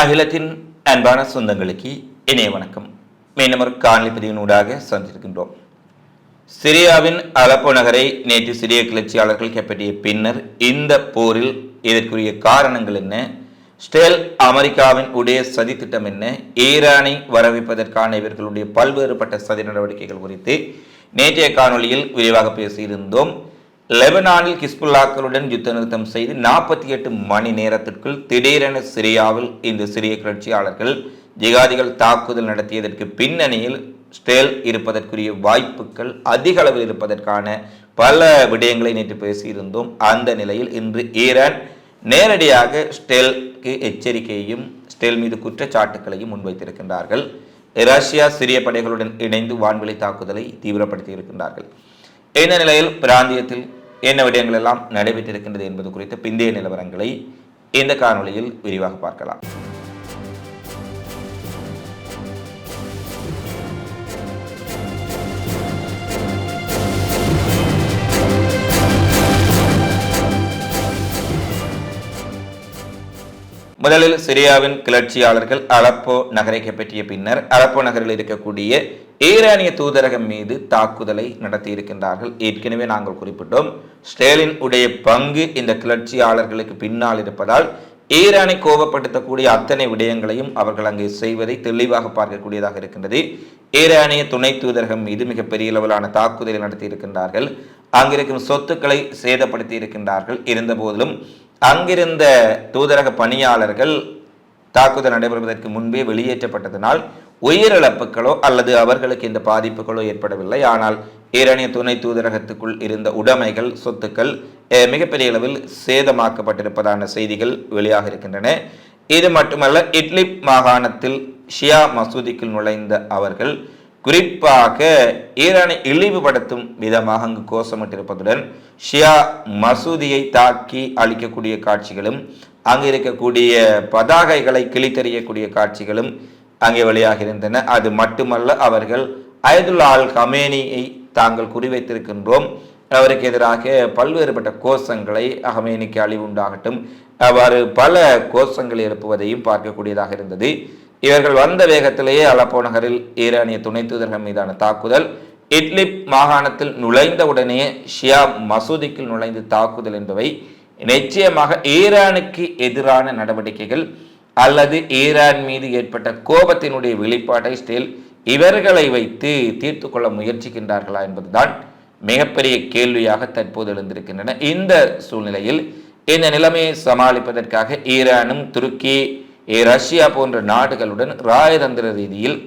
அகிலத்தின் அன்பான சொந்தங்களுக்கு இணைய வணக்கம். மீண்டும் ஒரு காணொலி பதிவினூடாக சந்திருக்கின்றோம் சிரியாவின் அலப்போ நகரை நேற்று சிரிய கிளர்ச்சியாளர்கள் கைப்பற்றிய பின்னர் இந்த போரில் இதற்குரிய காரணங்கள் என்ன? ஸ்டேல் அமெரிக்காவின் உடைய சதி திட்டம் என்ன? ஈரானை வரவேற்பதற்கான இவர்களுடைய பல்வேறுபட்ட சதி நடவடிக்கைகள் குறித்து நேற்றைய காணொளியில் விரிவாக பேசியிருந்தோம். லெபனானில் கிஸ்புல்லாக்களுடன் யுத்த நிறுத்தம் செய்து நாற்பத்தி எட்டு மணி நேரத்திற்குள் திடீரென சிரியாவில் இந்த சிறிய கிளர்ச்சியாளர்கள் ஜிகாதிகள் தாக்குதல் நடத்தியதற்கு பின்னணியில் ஸ்டேல் இருப்பதற்குரிய வாய்ப்புகள் அதிக அளவில் இருப்பதற்கான பல விடயங்களை நேற்று பேசியிருந்தோம். அந்த நிலையில் இன்று ஈரான் நேரடியாக ஸ்டேலுக்கு எச்சரிக்கையையும் ஸ்டேல் மீது குற்றச்சாட்டுகளையும் முன்வைத்திருக்கின்றார்கள். ரஷ்யா சிறிய படைகளுடன் இணைந்து வான்வெளி தாக்குதலை தீவிரப்படுத்தி இருக்கின்றார்கள் இந்த நிலையில் பிராந்தியத்தில் என்ன விடயங்கள் எல்லாம் நடைபெற்றிருக்கின்றது என்பது குறித்த பிந்தைய நிலவரங்களை இந்த காணொலியில் விரிவாக பார்க்கலாம். முதலில் சிரியாவின் கிளர்ச்சியாளர்கள் அலப்போ நகரை கைப்பற்றிய பின்னர் அலப்போ நகரில் இருக்கக்கூடிய ஈரானிய தூதரகம் மீது தாக்குதலை நடத்தி இருக்கின்றார்கள் ஏற்கனவே நாங்கள் குறிப்பிட்டோம் ஸ்டேலின் உடைய பங்கு இந்த கிளர்ச்சியாளர்களுக்கு பின்னால் இருப்பதால் ஈரானை கோபப்படுத்தக்கூடிய அத்தனை விடயங்களையும் அவர்கள் அங்கே செய்வதை தெளிவாக பார்க்கக்கூடியதாக இருக்கின்றது. ஈரானிய துணை தூதரகம் மீது மிகப்பெரிய அளவிலான தாக்குதலை நடத்தி இருக்கின்றார்கள் அங்கிருக்கும் சொத்துக்களை சேதப்படுத்தி இருக்கின்றார்கள் இருந்த போதிலும் அங்கிருந்த தூதரக பணியாளர்கள் தாக்குதல் நடைபெறுவதற்கு முன்பே வெளியேற்றப்பட்டதனால் உயிரிழப்புகளோ அல்லது அவர்களுக்கு இந்த பாதிப்புகளோ ஏற்படவில்லை. ஆனால் ஈரானிய துணை தூதரகத்துக்குள் இருந்த உடைமைகள் சொத்துக்கள் மிகப்பெரிய அளவில் சேதமாக்கப்பட்டிருப்பதான செய்திகள் வெளியாக இருக்கின்றன. இது மட்டுமல்ல இட்லிப் மாகாணத்தில் ஷியா மசூதிக்குள் நுழைந்த அவர்கள் குறிப்பாக ஈரானை இழிவுபடுத்தும் விதமாக அங்கு கோஷமிட்டிருப்பதுடன் ஷியா மசூதியை தாக்கி அழிக்கக்கூடிய காட்சிகளும் அங்கு இருக்கக்கூடிய பதாகைகளை கிழித்தறியக்கூடிய காட்சிகளும் அங்கே வெளியாகியிருந்தன. அது மட்டுமல்ல அவர்கள் அயதுல்லா அல் கமேனியை தாங்கள் குறிவைத்திருக்கின்றோம். அவருக்கு எதிராக பல்வேறுபட்ட கோஷங்களை அகமேனிக்கு அழிவு உண்டாகட்டும் அவ்வாறு பல கோஷங்களை எழுப்புவதையும் பார்க்கக்கூடியதாக இருந்தது. இவர்கள் வந்த வேகத்திலேயே அலப்போ நகரில் ஈரானிய துணை தூதர்கள் மீதான தாக்குதல் இட்லிப் மாகாணத்தில் நுழைந்தவுடனே ஷியா மசூதிக்குள் நுழைந்து தாக்குதல் என்பவை நிச்சயமாக ஈரானுக்கு எதிரான நடவடிக்கைகள் அல்லது ஈரான் மீது ஏற்பட்ட கோபத்தினுடைய வெளிப்பாட்டை ஸ்டேல் இவர்களை வைத்து தீர்த்து கொள்ள முயற்சிக்கின்றார்களா என்பதுதான் மிகப்பெரிய கேள்வியாக தற்போது எழுந்திருக்கின்றன. இந்த சூழ்நிலையில் இந்த நிலைமையை சமாளிப்பதற்காக ஈரானும் துருக்கி ரஷ்யா போன்ற நாடுகளுடன் ராயதந்திர ரீதியில்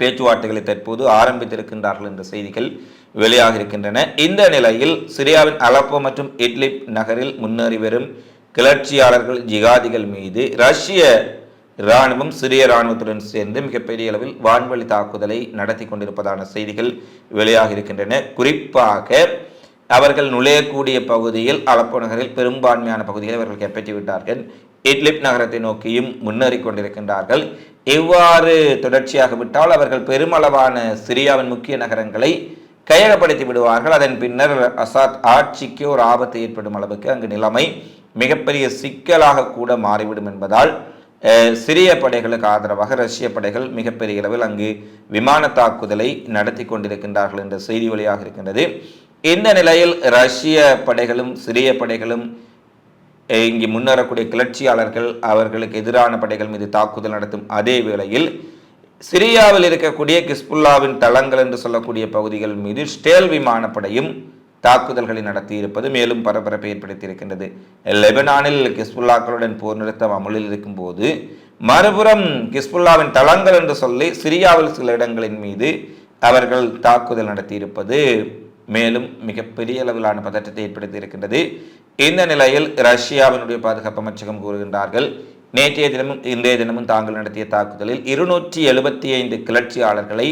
பேச்சுவார்த்தைகளை தற்போது ஆரம்பித்திருக்கின்றார்கள் என்ற செய்திகள் வெளியாக இருக்கின்றன இந்த நிலையில் சிரியாவின் அலப்போ மற்றும் இட்லிப் நகரில் முன்னேறி வரும் கிளர்ச்சியாளர்கள் ஜிகாதிகள் மீது ரஷ்ய இராணுவம் சிரிய இராணுவத்துடன் சேர்ந்து மிகப்பெரிய அளவில் வான்வழி தாக்குதலை நடத்தி கொண்டிருப்பதான செய்திகள் வெளியாக இருக்கின்றன குறிப்பாக அவர்கள் நுழையக்கூடிய பகுதியில் அலப்போ நகரில் பெரும்பான்மையான பகுதிகளை அவர்கள் கைப்பற்றி விட்டார்கள் இட்லிப் நகரத்தை நோக்கியும் முன்னேறி கொண்டிருக்கின்றார்கள். இவ்வாறு தொடர்ச்சியாக விட்டால் அவர்கள் பெருமளவான சிரியாவின் முக்கிய நகரங்களை கையகப்படுத்தி விடுவார்கள். அதன் பின்னர் அசாத் ஆட்சிக்கு ஒரு ஆபத்து ஏற்படும் அளவுக்கு அங்கு நிலைமை மிகப்பெரிய சிக்கலாக கூட மாறிவிடும் என்பதால் சிறிய சிரிய படைகளுக்கு ஆதரவாக ரஷ்ய படைகள் மிகப்பெரிய அளவில் அங்கு விமான தாக்குதலை நடத்தி கொண்டிருக்கின்றார்கள் என்ற செய்தி வழியாக இருக்கின்றது. இந்த நிலையில் ரஷ்ய படைகளும் சிறிய படைகளும் இங்கே முன்னேறக்கூடிய கிளர்ச்சியாளர்கள் அவர்களுக்கு எதிரான படைகள் மீது தாக்குதல் நடத்தும் அதே வேளையில் சிரியாவில் இருக்கக்கூடிய கிஸ்புல்லாவின் தளங்கள் என்று சொல்லக்கூடிய பகுதிகள் மீது ஸ்டேல் விமானப்படையும் தாக்குதல்களை நடத்தியிருப்பது மேலும் பரபரப்பை ஏற்படுத்தியிருக்கின்றது. லெபனானில் கிஸ்புல்லாக்களுடன் போர் நிறுத்தம் அமலில் இருக்கும்போது மறுபுறம் கிஸ்புல்லாவின் தளங்கள் என்று சொல்லி சிரியாவில் சில இடங்களின் மீது அவர்கள் தாக்குதல் நடத்தியிருப்பது மேலும் மிகப்பெரிய அளவிலான பதற்றத்தை ஏற்படுத்தியிருக்கின்றது. இந்த நிலையில் ரஷ்யாவினுடைய பாதுகாப்பு அமைச்சகம் கூறுகின்றார்கள் நேற்றைய தினமும் இன்றைய தினமும் தாங்கள் நடத்திய தாக்குதலில் இருநூற்றி எழுபத்தி ஐந்து கிளர்ச்சியாளர்களை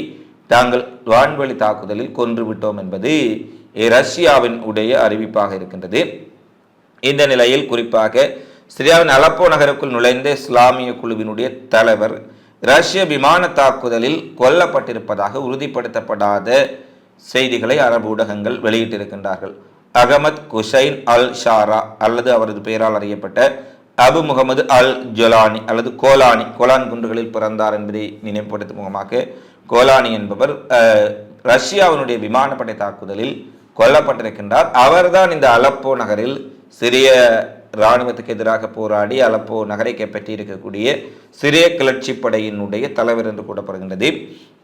தாங்கள் வான்வழி தாக்குதலில் கொன்று விட்டோம் என்பது ரஷ்யாவின் உடைய அறிவிப்பாக இருக்கின்றது. இந்த நிலையில் குறிப்பாக சிரியாவின் அலப்போ நகருக்குள் நுழைந்த இஸ்லாமிய குழுவினுடைய தலைவர் ரஷ்ய விமான தாக்குதலில் கொல்லப்பட்டிருப்பதாக உறுதிப்படுத்தப்படாத செய்திகளை அரபு ஊடகங்கள் வெளியிட்டிருக்கின்றார்கள். அகமத் குஷைன் அல் ஷாரா அல்லது அவரது பெயரால் அறியப்பட்ட அபு முகமது அல் ஜொலானி அல்லது கோலானி கோலான் குன்றுகளில் பிறந்தார் என்பதை நினைவுபடுத்தும் முகமாக கோலானி என்பவர் ரஷ்யாவினுடைய விமானப்படை தாக்குதலில் கொல்லப்பட்டிருக்கின்றார். அவர்தான் இந்த அலப்போ நகரில் சிறிய இராணுவத்துக்கு எதிராக போராடி அலப்போ நகரை கைப்பற்றி இருக்கக்கூடிய சிறிய கிளர்ச்சி படையினுடைய தலைவர் என்று கூறப்படுகின்றது.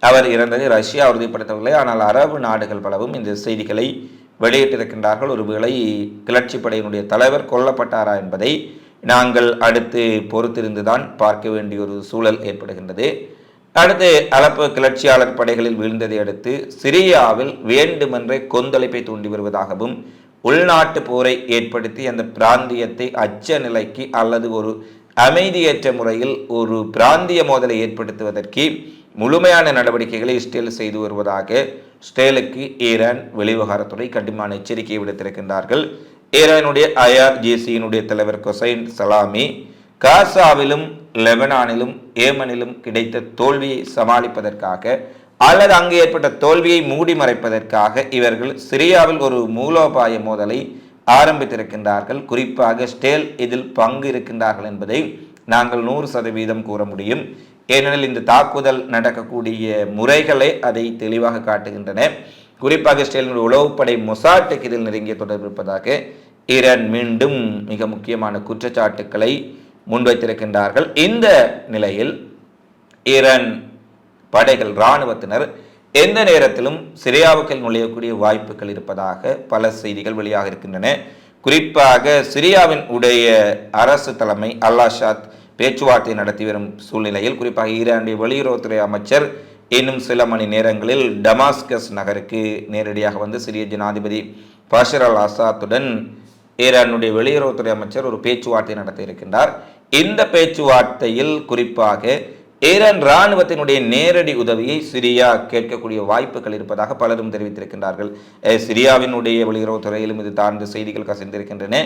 அவர் இறந்தது ரஷ்யா உறுதிப்படுத்தவில்லை. ஆனால் அரபு நாடுகள் பலவும் இந்த செய்திகளை வெளியிட்டிருக்கின்றார்கள். ஒருவேளை கிளர்ச்சி படையினுடைய தலைவர் கொல்லப்பட்டாரா என்பதை நாங்கள் அடுத்து பொறுத்திருந்துதான் பார்க்க வேண்டிய ஒரு சூழல் ஏற்படுகின்றது. அடுத்து அலப்பு கிளர்ச்சியாளர் படைகளில் வீழ்ந்ததை அடுத்து சிரியாவில் வேண்டுமென்றே கொந்தளிப்பை தூண்டி வருவதாகவும் உள்நாட்டு போரை ஏற்படுத்தி அந்த பிராந்தியத்தை அச்ச நிலைக்கு அல்லது ஒரு அமைதியற்ற முறையில் ஒரு பிராந்திய மோதலை ஏற்படுத்துவதற்கு முழுமையான நடவடிக்கைகளை இஸ்ரேல் செய்து வருவதாக ஸ்டேலுக்கு ஈரான் வெளிவகாரத்துறை கடுமையான எச்சரிக்கையை விடுத்திருக்கின்றார்கள். ஈரானுடைய ஐஆர்ஜிசியினுடைய தலைவர் கொசைன் சலாமி காசாவிலும் லெபனானிலும் ஏமனிலும் கிடைத்த தோல்வியை சமாளிப்பதற்காக அல்லது அங்கு ஏற்பட்ட தோல்வியை மூடி மறைப்பதற்காக இவர்கள் சிரியாவில் ஒரு மூலோபாய மோதலை ஆரம்பித்திருக்கின்றார்கள். குறிப்பாக ஸ்டேல் இதில் பங்கு இருக்கின்றார்கள் என்பதை நாங்கள் நூறு சதவீதம் கூற முடியும். ஏனெனில் இந்த தாக்குதல் நடக்கக்கூடிய முறைகளே அதை தெளிவாக காட்டுகின்றன. குறிப்பாக இஸ்ரேலின் உளவுப்படை மொசாட்டுக்கு இதில் நெருங்கிய தொடர்பு இருப்பதாக ஈரான் மீண்டும் மிக முக்கியமான குற்றச்சாட்டுக்களை முன்வைத்திருக்கின்றார்கள். இந்த நிலையில் ஈரான் படைகள் இராணுவத்தினர் எந்த நேரத்திலும் சிரியாவுக்கு நுழையக்கூடிய வாய்ப்புகள் இருப்பதாக பல செய்திகள் வெளியாக இருக்கின்றன குறிப்பாக சிரியாவின் உடைய அரசு தலைமை அல்லாஷாத் பேச்சுவார்த்தை நடத்தி வரும் சூழ்நிலையில் குறிப்பாக ஈரானுடைய வெளியுறவுத்துறை அமைச்சர் இன்னும் சில மணி நேரங்களில் டமாஸ்கஸ் நகருக்கு நேரடியாக வந்து சிரிய ஜனாதிபதி பஷர் அல் அசாத்துடன் ஈரானுடைய வெளியுறவுத்துறை அமைச்சர் ஒரு பேச்சுவார்த்தை நடத்த இருக்கின்றார். இந்த பேச்சுவார்த்தையில் குறிப்பாக ஈரான் இராணுவத்தினுடைய நேரடி உதவியை சிரியா கேட்கக்கூடிய வாய்ப்புகள் இருப்பதாக பலரும் தெரிவித்திருக்கின்றார்கள். சிரியாவினுடைய வெளியுறவுத்துறையிலும் இது சார்ந்த செய்திகள் கசிந்திருக்கின்றன.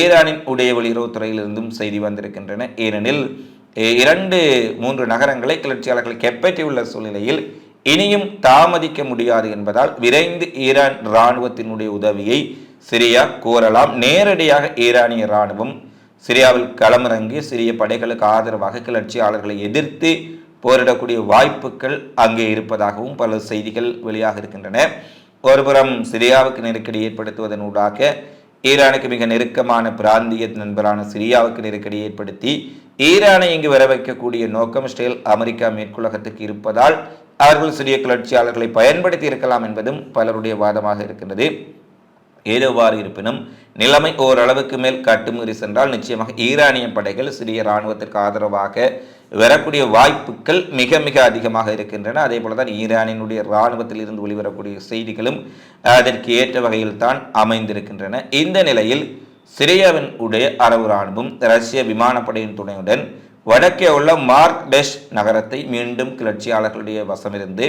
ஈரானின் உடைய வெளியுறவுத்துறையிலிருந்தும் செய்தி வந்திருக்கின்றன. ஏனெனில் இரண்டு மூன்று நகரங்களை கிளர்ச்சியாளர்கள் கைப்பற்றியுள்ள சூழ்நிலையில் இனியும் தாமதிக்க முடியாது என்பதால் விரைந்து ஈரான் இராணுவத்தினுடைய உதவியை சிரியா கோரலாம். நேரடியாக ஈரானிய இராணுவம் சிரியாவில் களமிறங்கி சிறிய படைகளுக்கு ஆதரவாக கிளர்ச்சியாளர்களை எதிர்த்து போரிடக்கூடிய வாய்ப்புகள் அங்கே இருப்பதாகவும் பல செய்திகள் வெளியாக இருக்கின்றன. ஒருபுறம் சிரியாவுக்கு நெருக்கடி ஏற்படுத்துவதன் ஊடாக ஈரானுக்கு மிக நெருக்கமான பிராந்திய நண்பரான சிரியாவுக்கு நெருக்கடி ஏற்படுத்தி ஈரானை இங்கு வர வைக்கக்கூடிய நோக்கம் இஸ்ரேல் அமெரிக்கா மேற்குலகத்துக்கு இருப்பதால் அவர்கள் சிறிய கிளர்ச்சியாளர்களை பயன்படுத்தி இருக்கலாம் என்பதும் பலருடைய வாதமாக இருக்கின்றது. ஏதோவாறு இருப்பினும் நிலைமை ஓரளவுக்கு மேல் கட்டுமீறி சென்றால் நிச்சயமாக ஈரானிய படைகள் சிறிய இராணுவத்திற்கு ஆதரவாக வரக்கூடிய வாய்ப்புகள் மிக மிக அதிகமாக இருக்கின்றன. அதே போல தான் ஈரானினுடைய இராணுவத்தில் இருந்து வெளிவரக்கூடிய செய்திகளும் அதற்கு ஏற்ற வகையில் தான் அமைந்திருக்கின்றன. இந்த நிலையில் சிரியாவின் உடைய அரபு இராணுவம் ரஷ்ய விமானப்படையின் துணையுடன் வடக்கே உள்ள மார்க் டெஷ் நகரத்தை மீண்டும் கிளர்ச்சியாளர்களுடைய வசமிருந்து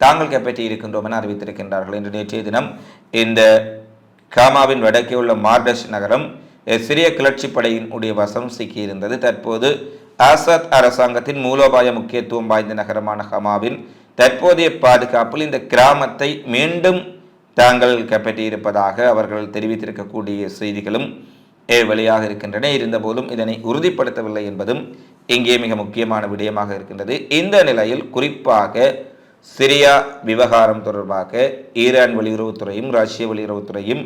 தாங்கள் கைப்பற்றி இருக்கின்றோம் என அறிவித்திருக்கின்றார்கள். இன்று நேற்றைய தினம் இந்த காமாவின் வடக்கே உள்ள மார்டஷ் நகரம் சிறிய கிளர்ச்சி படையின் உடைய வசம் சிக்கியிருந்தது. தற்போது ஆசாத் அரசாங்கத்தின் மூலோபாய முக்கியத்துவம் வாய்ந்த நகரமான ஹமாவின் தற்போதைய பாதுகாப்பில் இந்த கிராமத்தை மீண்டும் தாங்கள் கைப்பற்றியிருப்பதாக அவர்கள் தெரிவித்திருக்கக்கூடிய செய்திகளும் வெளியாக இருக்கின்றன. இருந்தபோதும் இதனை உறுதிப்படுத்தவில்லை என்பதும் இங்கே மிக முக்கியமான விடயமாக இருக்கின்றது. இந்த நிலையில் குறிப்பாக சிரியா விவகாரம் தொடர்பாக ஈரான் வெளியுறவுத்துறையும் ரஷ்ய வெளியுறவுத்துறையும்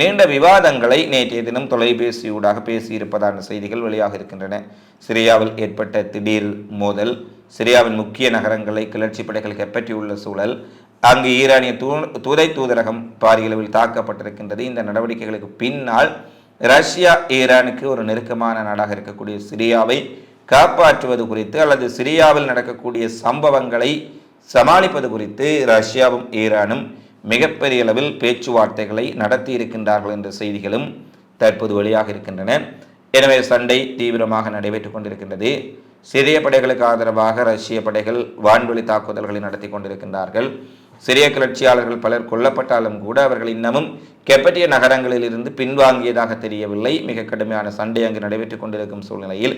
நீண்ட விவாதங்களை நேற்றைய தினம் தொலைபேசியூடாக பேசியிருப்பதான செய்திகள் வெளியாக இருக்கின்றன. சிரியாவில் ஏற்பட்ட திடீர் மோதல் சிரியாவின் முக்கிய நகரங்களை கிளர்ச்சி படைகள் கைப்பற்றியுள்ள சூழல் அங்கு ஈரானிய தூ தூதை தூதரகம் பாரியளவில் தாக்கப்பட்டிருக்கின்றது. இந்த நடவடிக்கைகளுக்கு பின்னால் ரஷ்யா ஈரானுக்கு ஒரு நெருக்கமான நாடாக இருக்கக்கூடிய சிரியாவை காப்பாற்றுவது குறித்து அல்லது சிரியாவில் நடக்கக்கூடிய சம்பவங்களை சமாளிப்பது குறித்து ரஷ்யாவும் ஈரானும் மிகப்பெரிய அளவில் பேச்சுவார்த்தைகளை நடத்தி இருக்கின்றார்கள் என்ற செய்திகளும் தற்போது வெளியாக இருக்கின்றன. எனவே சண்டை தீவிரமாக நடைபெற்றுக் கொண்டிருக்கின்றது. சிறிய படைகளுக்கு ஆதரவாக ரஷ்ய படைகள் வான்வெளி தாக்குதல்களை நடத்தி கொண்டிருக்கின்றார்கள். சிறிய கிளர்ச்சியாளர்கள் பலர் கொல்லப்பட்டாலும் கூட அவர்கள் இன்னமும் கெப்பட்டிய நகரங்களில் இருந்து பின்வாங்கியதாக தெரியவில்லை. மிக கடுமையான சண்டை அங்கு நடைபெற்றுக் கொண்டிருக்கும் சூழ்நிலையில்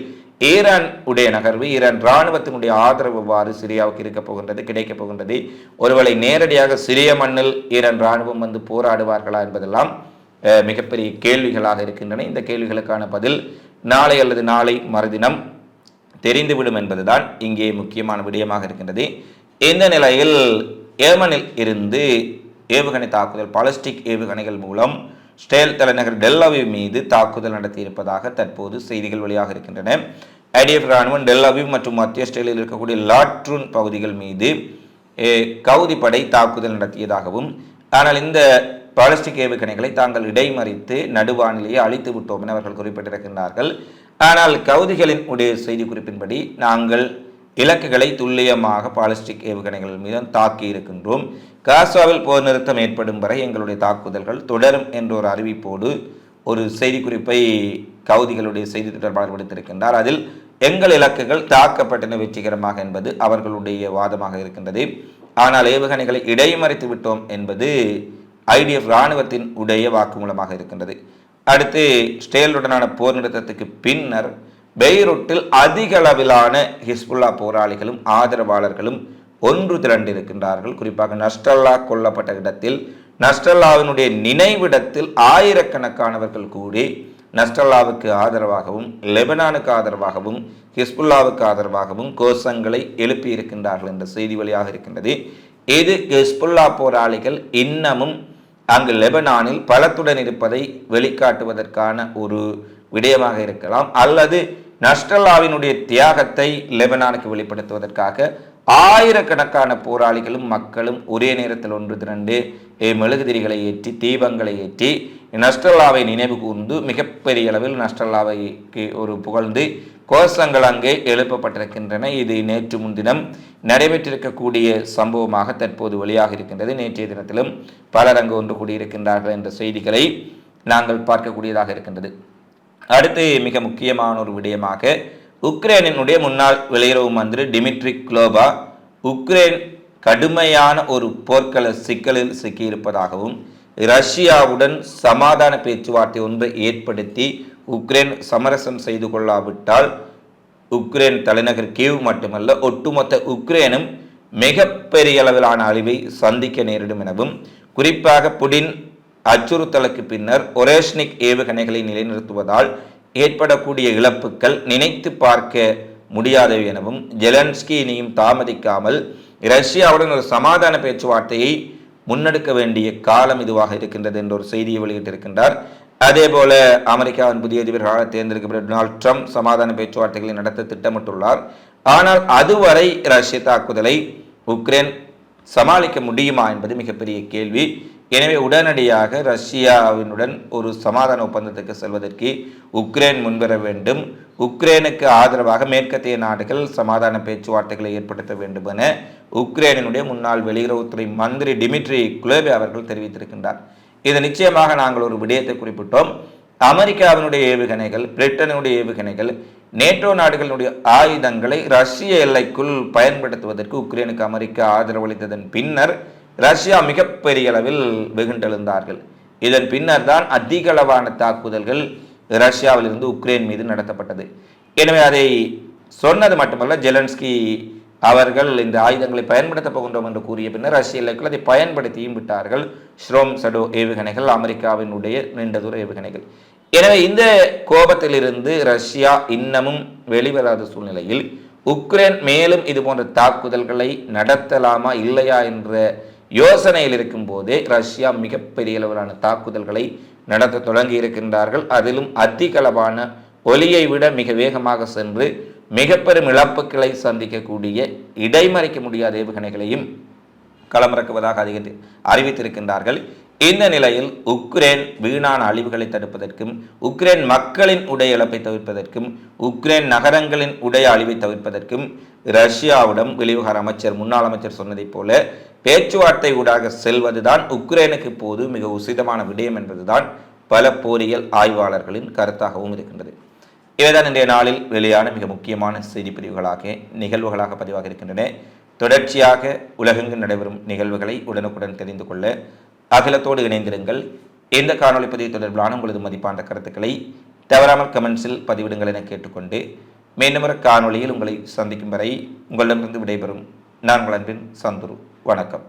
ஈரான் உடைய நகர்வு ஈரான் இராணுவத்தினுடைய ஆதரவு வாறு சிரியாவுக்கு இருக்கப் போகின்றது கிடைக்கப் போகின்றது ஒருவேளை நேரடியாக சிறிய மண்ணில் ஈரான் இராணுவம் வந்து போராடுவார்களா என்பதெல்லாம் மிகப்பெரிய கேள்விகளாக இருக்கின்றன. இந்த கேள்விகளுக்கான பதில் நாளை அல்லது நாளை மறுதினம் தெரிந்துவிடும் என்பதுதான் இங்கே முக்கியமான விடயமாக இருக்கின்றது. இந்த நிலையில் ஏமனில் இருந்து ஏவுகணை தாக்குதல் பாலிஸ்டிக் ஏவுகணைகள் மூலம் ஸ்டேல் தலைநகர் டெல்லாவி மீது தாக்குதல் நடத்தியிருப்பதாக தற்போது செய்திகள் வெளியாக இருக்கின்றன. ஐடிஎஃப் ராணுவம் டெல்லவி மற்றும் மத்திய ஸ்டேலில் இருக்கக்கூடிய லாட்ரூன் பகுதிகள் மீது கவுதி படை தாக்குதல் நடத்தியதாகவும் ஆனால் இந்த பாலிஸ்டிக் ஏவுகணைகளை தாங்கள் இடைமறித்து நடுவானிலேயே அழித்து விட்டோம் என அவர்கள் குறிப்பிட்டிருக்கின்றார்கள். ஆனால் கவுதிகளின் உடைய செய்தி குறிப்பின்படி நாங்கள் இலக்குகளை துல்லியமாக பாலிஸ்டிக் ஏவுகணைகள் மீதும் தாக்கி இருக்கின்றோம். காசாவில் போர் நிறுத்தம் ஏற்படும் வரை எங்களுடைய தாக்குதல்கள் தொடரும் என்ற ஒரு அறிவிப்போடு ஒரு செய்திக்குறிப்பை கவுதிகளுடைய செய்தி தொடர்பாளர் விடுத்திருக்கின்றார். அதில் எங்கள் இலக்குகள் தாக்கப்பட்டன வெற்றிகரமாக என்பது அவர்களுடைய வாதமாக இருக்கின்றது. ஆனால் ஏவுகணைகளை இடைமறித்து விட்டோம் என்பது ஐடிஎஃப் இராணுவத்தின் உடைய வாக்குமூலமாக இருக்கின்றது. அடுத்து ஸ்டேலுடனான போர் நிறுத்தத்துக்கு பின்னர் பெய்ரூட்டில் அதிக அளவிலான ஹிஸ்புல்லா போராளிகளும் ஆதரவாளர்களும் ஒன்று திரண்டிருக்கின்றார்கள். குறிப்பாக நஸ்டல்லா கொல்லப்பட்ட இடத்தில் நஸ்டல்லாவினுடைய நினைவிடத்தில் ஆயிரக்கணக்கானவர்கள் கூடி நஸ்டல்லாவுக்கு ஆதரவாகவும் லெபனானுக்கு ஆதரவாகவும் ஹிஸ்புல்லாவுக்கு ஆதரவாகவும் கோஷங்களை எழுப்பியிருக்கின்றார்கள் என்ற செய்தி வழியாக இருக்கின்றது. இது ஹிஸ்புல்லா போராளிகள் இன்னமும் அங்கு லெபனானில் பலத்துடன் இருப்பதை வெளிக்காட்டுவதற்கான ஒரு விடயமாக இருக்கலாம். அல்லது நஸ்டல்லாவினுடைய தியாகத்தை லெபனானுக்கு வெளிப்படுத்துவதற்காக ஆயிரக்கணக்கான போராளிகளும் மக்களும் ஒரே நேரத்தில் ஒன்று திரண்டு மெழுகுதிரிகளை ஏற்றி தீபங்களை ஏற்றி நஷ்டல்லாவை நினைவு கூர்ந்து மிகப்பெரிய அளவில் நஷ்டல்லாவைக்கு ஒரு புகழ்ந்து கோஷங்கள் அங்கே எழுப்பப்பட்டிருக்கின்றன. இது நேற்று முன்தினம் நடைபெற்றிருக்கக்கூடிய சம்பவமாக தற்போது வெளியாக இருக்கின்றது. நேற்றைய தினத்திலும் பலர் அங்கு ஒன்று கூடியிருக்கின்றார்கள் என்ற செய்திகளை நாங்கள் பார்க்கக்கூடியதாக இருக்கின்றது. அடுத்து மிக முக்கியமான ஒரு விடயமாக உக்ரைனினுடைய முன்னாள் வெளியுறவு மந்திரி டிமிட்ரி குளோபா உக்ரைன் கடுமையான ஒரு போர்க்கள சிக்கலில் சிக்கியிருப்பதாகவும் ரஷ்யாவுடன் சமாதான பேச்சுவார்த்தை ஒன்றை ஏற்படுத்தி உக்ரைன் சமரசம் செய்து கொள்ளாவிட்டால் உக்ரைன் தலைநகர் கீவ் மட்டுமல்ல ஒட்டுமொத்த உக்ரைனும் மிகப்பெரிய அளவிலான அழிவை சந்திக்க நேரிடும் எனவும் குறிப்பாக புடின் அச்சுறுத்தலுக்கு பின்னர் ஒரேஷ்னிக் ஏவுகணைகளை நிலைநிறுத்துவதால் ஏற்படக்கூடிய இழப்புகள் நினைத்து பார்க்க முடியாதவை எனவும் ஜெலன்ஸ்கி இனியும் தாமதிக்காமல் ரஷ்யாவுடன் ஒரு சமாதான பேச்சுவார்த்தையை முன்னெடுக்க வேண்டிய காலம் இதுவாக இருக்கின்றது என்ற ஒரு செய்தியை வெளியிட்டிருக்கின்றார். அதே போல அமெரிக்காவின் புதிய அதிபர்களாக தேர்ந்தெடுக்கப்பட்ட டொனால்ட் ட்ரம்ப் சமாதான பேச்சுவார்த்தைகளை நடத்த திட்டமிட்டுள்ளார். ஆனால் அதுவரை ரஷ்ய தாக்குதலை உக்ரைன் சமாளிக்க முடியுமா என்பது மிகப்பெரிய கேள்வி. எனவே உடனடியாக ரஷ்யாவினுடன் ஒரு சமாதான ஒப்பந்தத்துக்கு செல்வதற்கு உக்ரைன் முன்வர வேண்டும். உக்ரைனுக்கு ஆதரவாக மேற்கத்திய நாடுகள் சமாதான பேச்சுவார்த்தைகளை ஏற்படுத்த வேண்டும் என உக்ரைனினுடைய முன்னாள் வெளியுறவுத்துறை மந்திரி டிமிட்ரி குலேபே அவர்கள் தெரிவித்திருக்கின்றார். இது நிச்சயமாக நாங்கள் ஒரு விடயத்தை குறிப்பிட்டோம். அமெரிக்காவினுடைய ஏவுகணைகள் பிரிட்டனுடைய ஏவுகணைகள் நேட்டோ நாடுகளுடைய ஆயுதங்களை ரஷ்ய எல்லைக்குள் பயன்படுத்துவதற்கு உக்ரைனுக்கு அமெரிக்கா ஆதரவளித்ததன் பின்னர் ரஷ்யா மிகப்பெரிய அளவில் வெகுண்டெழுந்தார்கள். இதன் பின்னர் தான் அதிக அளவான தாக்குதல்கள் ரஷ்யாவிலிருந்து உக்ரைன் மீது நடத்தப்பட்டது. எனவே அதை சொன்னது மட்டுமல்ல ஜெலன்ஸ்கி அவர்கள் இந்த ஆயுதங்களை பயன்படுத்தப் போகின்றோம் என்று கூறிய பின்னர் ரஷ்ய எல்லைக்குள் அதை பயன்படுத்தியும் விட்டார்கள். ஸ்ரோம் சடோ ஏவுகணைகள் அமெரிக்காவினுடைய நீண்ட தூர ஏவுகணைகள். எனவே இந்த கோபத்திலிருந்து ரஷ்யா இன்னமும் வெளிவராத சூழ்நிலையில் உக்ரைன் மேலும் இது போன்ற தாக்குதல்களை நடத்தலாமா இல்லையா என்ற யோசனையில் இருக்கும் போதே ரஷ்யா மிகப்பெரிய அளவிலான தாக்குதல்களை நடத்த தொடங்கி இருக்கின்றார்கள். அதிலும் அத்திகளவான ஒலியை விட மிக வேகமாக சென்று மிக பெரும் இழப்புகளை சந்திக்கக்கூடிய இடைமறிக்க முடியாத ஏவுகணைகளையும் களமிறக்குவதாக அதிக அறிவித்திருக்கின்றார்கள். இந்த நிலையில் உக்ரைன் வீணான அழிவுகளை தடுப்பதற்கும் உக்ரைன் மக்களின் உடைய இழப்பை தவிர்ப்பதற்கும் உக்ரைன் நகரங்களின் உடைய அழிவை தவிர்ப்பதற்கும் ரஷ்யாவிடம் வெளிவிவகார அமைச்சர் முன்னாள் அமைச்சர் சொன்னதைப் போல பேச்சுவார்த்தை ஊடாக செல்வதுதான் உக்ரைனுக்கு போது மிக உசிதமான விடயம் என்பதுதான் பல போரியல் ஆய்வாளர்களின் கருத்தாகவும் இருக்கின்றது. இவைதான் இன்றைய நாளில் வெளியான மிக முக்கியமான செய்தி பிரிவுகளாக நிகழ்வுகளாக பதிவாக இருக்கின்றன. தொடர்ச்சியாக உலகெங்கு நடைபெறும் நிகழ்வுகளை உடனுக்குடன் தெரிந்து கொள்ள அகிலத்தோடு இணைந்திருங்கள். இந்த காணொலி பதிவு தொடர்பிலான உங்களது மதிப்பான கருத்துக்களை தவறாமல் கமெண்ட்ஸில் பதிவிடுங்கள் என கேட்டுக்கொண்டு மீண்டும் ஒரு காணொலியில் உங்களை சந்திக்கும் வரை உங்களிடமிருந்து விடைபெறும். நான் உங்கள் அன்பின் சந்துரு. வணக்கம்.